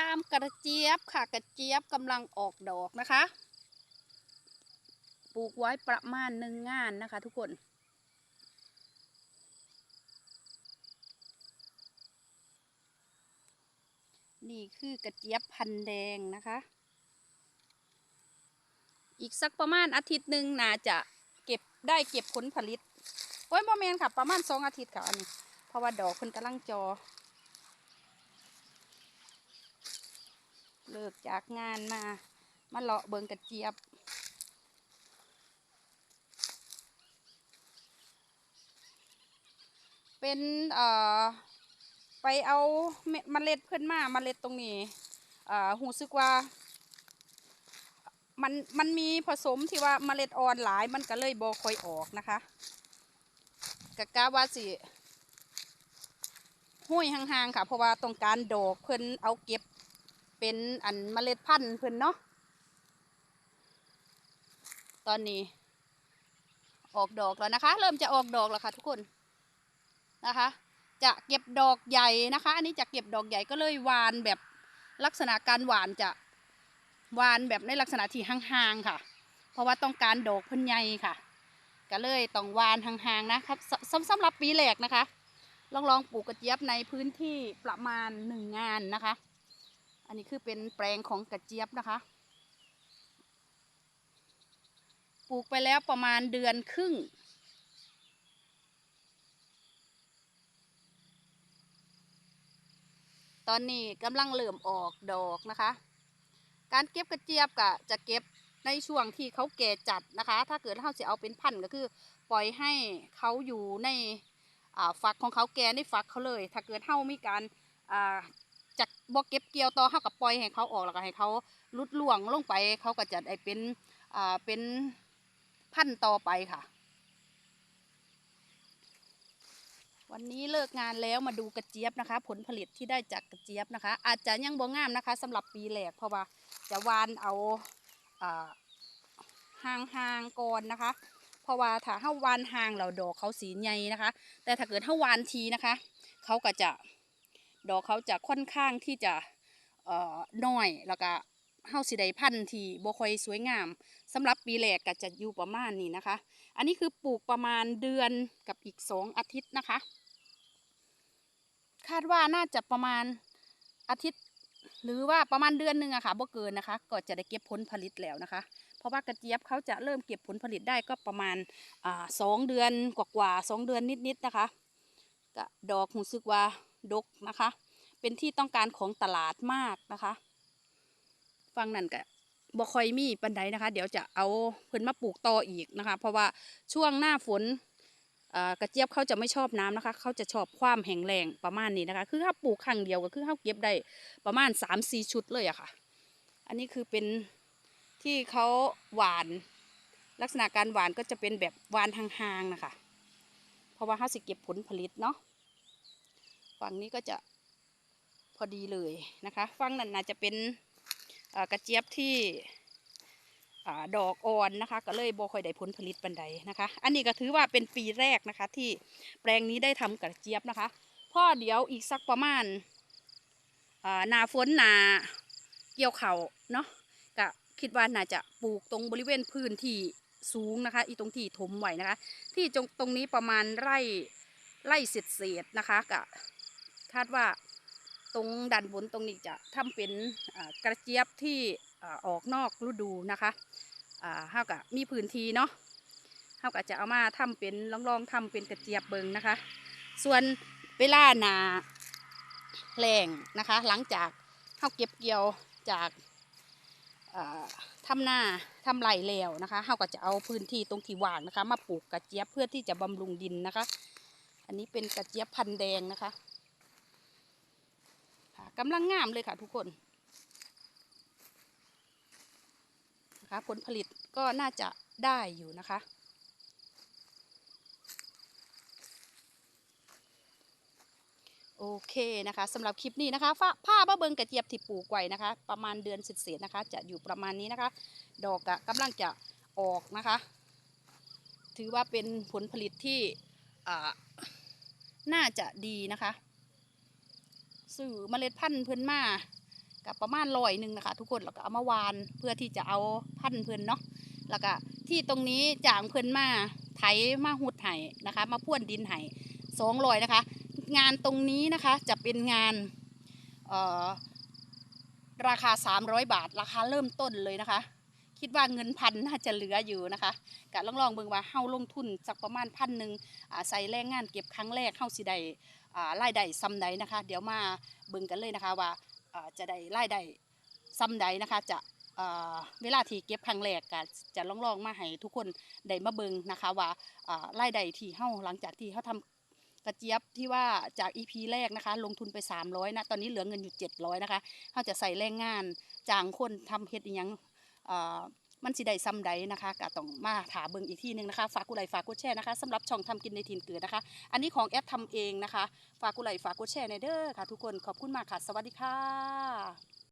ตามกระเจี๊ยบค่ะกระเจี๊ยบกำลังออกดอกนะคะ ปลูกไว้ประมาณหนึ่งงานนะคะ ทุกคน นี่คือกระเจี๊ยบพันแดงนะคะ อีกสักประมาณอาทิตย์หนึ่งน่าจะเก็บได้เก็บผลผลิต โอ้ยโมเมนค่ะ ประมาณสองอาทิตย์ค่ะอันนี้ เพราะว่าดอกคนกำลังจอ เลิกจากงานมา มาเลาะเบิงกระเจี๊ยบ เป็นเอ่อไปเอาเมเมล็ดเพื่อนมาเมล็ดตรงนี้เอ่อหูซึกว่ามันมันมีผสมที่ว่าเมล็ดอ่อนหลายมันก็เลยบอคอยออกนะคะกะกะว่าสิห้อยห่างๆค่ะ เพราะว่าต้องการดอกเพิ่นเอาเก็บ เป็นอันเมล็ดพันธุ์เพิ่นเนาะตอนนี้ ออกดอกแล้วนะคะ เริ่มจะออกดอกแล้วค่ะ ทุกคนนะคะ จะเก็บดอกใหญ่นะคะ อันนี้จะเก็บดอกใหญ่ก็เลยหวานแบบลักษณะการหวานจะหวานแบบในลักษณะที่ห่างๆค่ะ เพราะว่าต้องการดอกเพิ่นใหญ่ค่ะ ก็เลยต้องหวานห่างๆนะครับสสำสำหรับปีแรกนะคะลองลองปลูกกระเจี๊ยบในพื้นที่ประมาณหนึ่งงานนะคะ อันนี้คือเป็นแปลงของกระเจี๊ยบนะคะ ปลูกไปแล้วประมาณเดือนครึ่ง ตอนนี้กำลังเริ่มออกดอกนะคะ การเก็บกระเจี๊ยบก็จะเก็บในช่วงที่เขาแก่จัดนะคะ ถ้าเกิดเราจะเอาเป็นพันก็คือ ปล่อยให้เขาอยู่ในฝักของเขาแก่ในฝักเขาเลย ถ้าเกิดเฮามีการ จากบ่เก็บเกี่ยวต่อเฮากับปล่อยให้เขาออกแล้วก็ให้เขาลุดล่วงลงไปเขาก็จะได้เป็นอ่าเป็นพันต่อไปค่ะ วันนี้เลิกงานแล้วมาดูกระเจี๊ยบนะคะ ผลผลิตที่ได้จากกระเจี๊ยบนะคะ อาจจะยังบ่งามนะคะสำหรับปีแรกเพราะว่าจะวานเอาอ่าห่างๆก่อนนะคะ เพราะว่าถ้าเฮาวานห่างเราดอกเขาสีใหญ่นะคะ แต่ถ้าเกิดเฮาวานทีนะคะ เขาก็จะ ดอกเขาจะค่อนข้างที่จะเอ่อน้อยแล้วก็เฮาสิได้พันธุ์ที่บ่ค่อยสวยงามสำหรับปีแรกก็จะอยู่ประมาณนี้นะคะ อันนี้คือปลูกประมาณเดือนกับอีกสองอาทิตย์นะคะ คาดว่าน่าจะประมาณอาทิตย์ หรือว่าประมาณเดือนหนึ่งอะค่ะบ่เกินนะคะ ก็จะได้เก็บผลผลิตแล้วนะคะ เพราะว่ากระเจี๊ยบเขาจะเริ่มเก็บผลผลิตได้ก็ประมาณอสองเดือนกว่าๆสองเดือนนิดๆนะคะก็ดอกหูซึกว่า ดกนะคะ เป็นที่ต้องการของตลาดมากนะคะฟังนั่นก็บ่ค่อยมีปันไดนะคะ เดี๋ยวจะเอาเพิ่นมาปลูกต่ออีกนะคะ เพราะว่าช่วงหน้าฝนกระเจี๊ยบเขาจะไม่ชอบน้ำนะคะ เขาจะชอบความแห้งแล้งประมาณนี้นะคะ คือถ้าปลูกครั้งเดียวก็คือเขาเก็บได้ประมาณสามสี่ชุดเลยอะค่ะ อันนี้คือเป็นที่เขาหวาน ลักษณะการหวานก็จะเป็นแบบหวานห่างๆนะคะ เพราะว่าเขาสิเก็บผลผลิตเนาะ ฝั่งนี้ก็จะพอดีเลยนะคะฝั่งนั้นน่าจะเป็นกระเจี๊ยบที่อดอกอ่อนนะคะ ก็เลยบ่ค่อยได้ผลผลิตปันใดนะคะ อันนี้ก็ถือว่าเป็นปีแรกนะคะ ที่แปลงนี้ได้ทำกระเจี๊ยบนะคะพ่อเดี๋ยวอีกสักประมาณนาฝนนาเกี่ยวเขาเนาะก็คิดว่าน่าจะปลูกตรงบริเวณพื้นที่สูงนะคะ อีตรงที่ถมไหวนะคะ ที่ตรงตรงนี้ประมาณไร่ไร่เศษเศษนะคะก็ คาดว่าตรงด้านบนตรงนี้จะทำเป็นกระเจี๊ยบที่อออกนอกฤดูนะคะอ่าเฮาก็มีพื้นที่เนาะเฮาก็จะเอามาทำเป็นลองลองๆทำเป็นกระเจี๊ยบเบิงนะคะ ส่วนเวลานาแรงนะคะ หลังจากเฮาเก็บเกี่ยวจากอ่าทำหน้าทำไรแล้วนะคะเฮาก็จะเอาพื้นที่ตรงที่ว่างนะคะ มาปลูกกระเจี๊ยบเพื่อที่จะบำรุงดินนะคะ อันนี้เป็นกระเจี๊ยบพันธุ์แดงนะคะ กำลังงามเลยค่ะทุกคนนะคะผลผลิตก็น่าจะได้อยู่นะคะ โอเคนะคะสำหรับคลิปนี้นะคะฝ้าผ้าบะเบิงกระเจี๊ยบที่ปลูกไว้นะคะ ประมาณเดือนสิบเศษนะคะ จะอยู่ประมาณนี้นะคะ ดอกกำลังจะออกนะคะ ถือว่าเป็นผลผลิตที่น่าจะดีนะคะ สื่อเมล็ดพันธุ์เพิ่นมากับประมาณร้อยหนึ่งนะคะ ทุกคนแล้วก็เอามาวานเพื่อที่จะเอาพันธุ์เพื่อนเนาะแล้วก็ที่ตรงนี้จางเพื่อนมาไถมาหุดไห้นะคะ มาพ่วนดินไห้สองร้อยนะคะ งานตรงนี้นะคะจะเป็นงานราคา 300 บาท ราคาเริ่มต้นเลยนะคะ คิดว่าเงินพันน่าจะเหลืออยู่นะคะกะลองลองเบิ่งว่าเฮาลงทุนสักประมาณพันหนึ่งใส่แรงงานเก็บครั้งแรกเฮาสิได้ รายได้ซ้ำใดนะคะ เดี๋ยวมาเบิ่งกันเลยนะคะว่าจะได้รายได้ซ้ำใดนะคะจะเวลาที่เก็บครั้งแรกก็จะลองลองๆมาให้ทุกคนได้มาเบิ่งนะคะว่าอ่ารายได้ที่เฮาหลังจากที่เฮาทำกระเจี๊ยบที่ว่าจาก EP แรกนะคะ ลงทุนไป 300นะตอนนี้เหลือเงินอยู่ 700 นะคะเขาจะใส่แรงงานจ้างคนทำเฮ็ดอหยังอ มันสิได้ซ้ำใดนะคะก็ต้องมาถาเบิ่งอีกทีหนึงนะคะฝากกุไลฝากกุแช่นะคะสำหรับช่องทำกินในถิ่นเกิดนะคะ อันนี้ของแอดทำเองนะคะ ฝากกุไลฝากกุแช่ในเด้อค่ะ ทุกคนขอบคุณมากค่ะ สวัสดีค่ะ